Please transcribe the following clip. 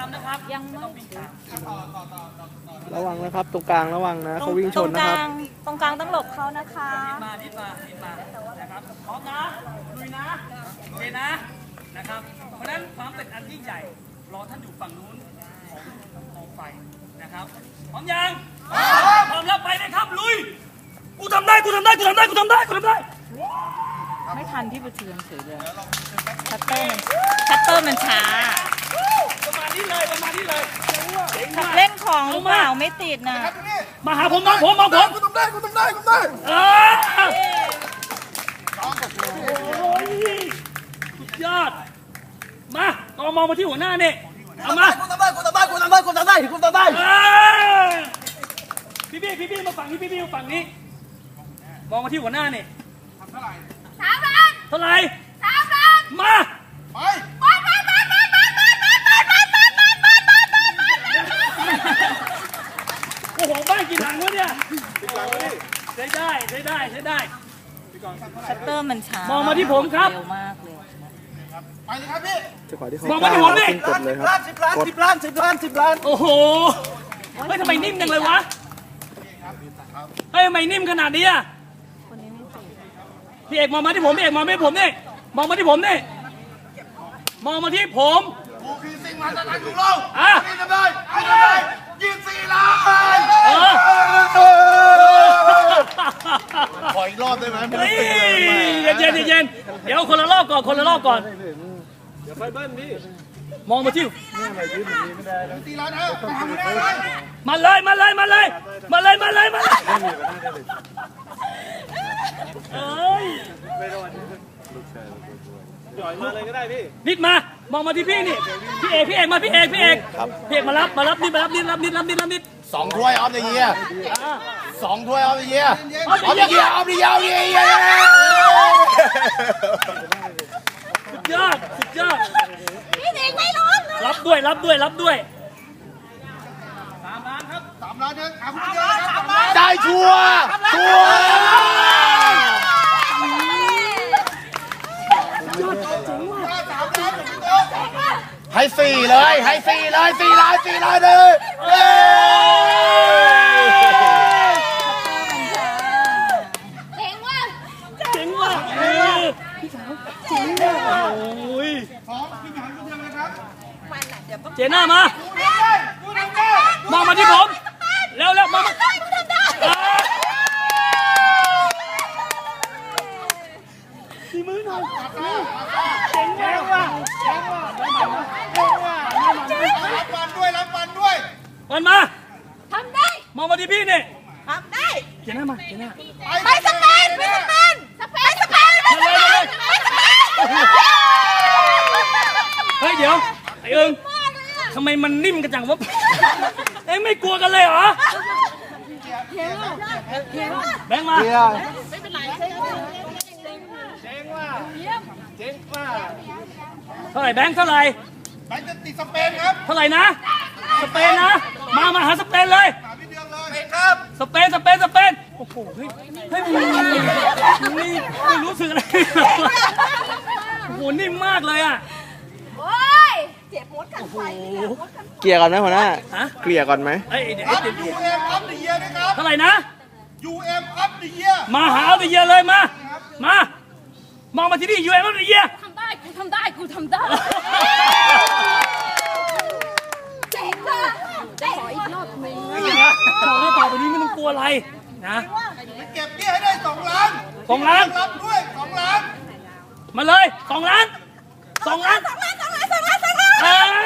ามนะครับยังไม่ต้องวิ่งตามระวังนะครับ ตรงกลางระวังนะเขาวิ่งชตรนงนะกครับลางตรงกลางต้องหลบเขานะคะนิดมานิดมานิดมานะครับพร้อมนะลุยนะโอเคนะนะครับ เพราะฉะนั้นความเป็นอันยิ่งใหญ่รอท่านอยู่ฝั่งนู้นของของไฟนะครับพร้อมยังพร้อมแล้วไปเลยครับลุยกูทำได้กูทำได้กูทำได้กูทำได้กูทำได้ ไม่ทันที่ประเทืองเฉยเลยชัตเตอร์มันชัตเตอร์มันช้าประมาณ นี้เลยประมาณนี้เลยเจ๋งมากเล่นของหรือเปล่าไม่ติดนะ มาหาผมมองผมมองผมกูทำได้กูทำได้กูทำได้เออโอ้ยสุดยอด มากองมองมาที่หัวหน้าเนี่ยเอามากูทำได้กูทำได้กูทำได้กูทำได้กูทำได้เออพี่พี่พี่พี่มาฝั่งนี้พี่พี่มาฝั่งนี้ มองมาที่หัวหน้าเนี่ยสามล้านเท่าไหร่สามล้านมาไป อ้โหบ้านกี่หลังวะเนี่ยใช้ได้ใช้ได้ใช้ได้ชัตเตอร์มันช้ามองมาที่ผมครับเร็วมากเลยไปเลยครับพี่จังหวะที่เขามองกมาล้าที่ผมดิขึ้นกดเลยครับล้านสิบล้านกดสิบล้านสิบล้านสิบล้านโอ้โหเฮ้ยทำไมนิ่มจังเลยวะเฮ้ยทำไมนิ่มขนาดนี้อะคนนี้ไม่ติดพี่เอกมองมาที่ผมพี่เอกมองมาที่ผมนี่มองมาที่ผมนี่มองมาที่ผมกูคือสิ่งมหัศจรรย์ของโลกอะนี่ทำได้ไอ้ทำได้ ยี่สิบสี่ล้านเออขออีกรอบได้ไหมไม่เฮ้ต้อยงตีเลยเย็นเย็นเย็นเดี๋ยวคนละรอบก่อนคนละรอบก่อน เดี๋ยวไฟเบิ้ลพี่มองมาที่สี่ล้านเออไปทำได้เลยมาเลยมาเลยมาเลยมาเลยมาเลยมาเลยเอ้ยนิดมา มองมาที่พี่นี่ พี่เอกพี่เอกมาพี่เอกพี่เอกพี่เอกมารับมารับนิดมารับนิดรับนิดรับนิดรับนิดสองถ้วยออฟเดอะเยียร์อ่าสองถ้วยออฟเดอะเยียร์ออฟเดอะเยียร์ออฟเดอะเยียร์ออฟเดอะเยียร์สุดยอดสุดยอดพี่หนิงไม่รู้รับด้วยรับด้วยรับด้วยสามล้านเนี่ยอะคุณเดียวนะครับได้ชัวร์ชัวร์ ให้สี่เลย ให้สี่เลยสี่ล้านสี่ล้านเลยเย้เจ๋งว่ะเจ๋งว่ะเออพี่สาวเจ๋งว่ะโอ้ยเจน่ามา มองมาที่ผม เร็วเร็วมามาเออตีมือหน่อยเจ๋งว่ะ รับวันด้วยรับวันด้วย มันมา ทำได้มองมาที่พี่นี่ทำได้เจน่ามาเจน่าไปสเปนไปสเปนสเปนสเปนไปสเปนไปสเปนเฮ้ยเดี๋ยวไอ้เอิงทำไมมันนิ่มกันจังวะเอ็งไม่กลัวกันเลยเหรอแบงค์มาเท่าไหร่แบงค์เท่าไหร่ไปจะติดสเปนครับ เท่าไหร่นะ สเปนนะ มามาหาสเปนเลยหาพี่เดืองเลย ครับสเปนสเปนสเปนโอ้โหเฮ้ยเฮ้ยมึงไม่ไม่รู้สึกอะไรเลยโอ้โหนิ่มมากเลยอะโอ้ยเจ็บมดกันไฟเกลี่ยก่อนไหมหัวหน้า ฮะเกลี่ยก่อนไหมเอ้ยเดี๋ยวรับเดี๋ยวเดี๋ยว UM of the year ด้วยครับเท่าไหร่นะ UM of the year มาหาเอาแต่เยียเลยมา มามองมาที่นี่ยูเอ็มเอาแต่เยียทำได้ กูทำได้ กูทำได้ นะเก็บเบี้ยให้ได้สองล้านสองล้านรับด้วยสองล้าน มาเลยสองล้านสองล้านสองล้านสองล้านสองล้าน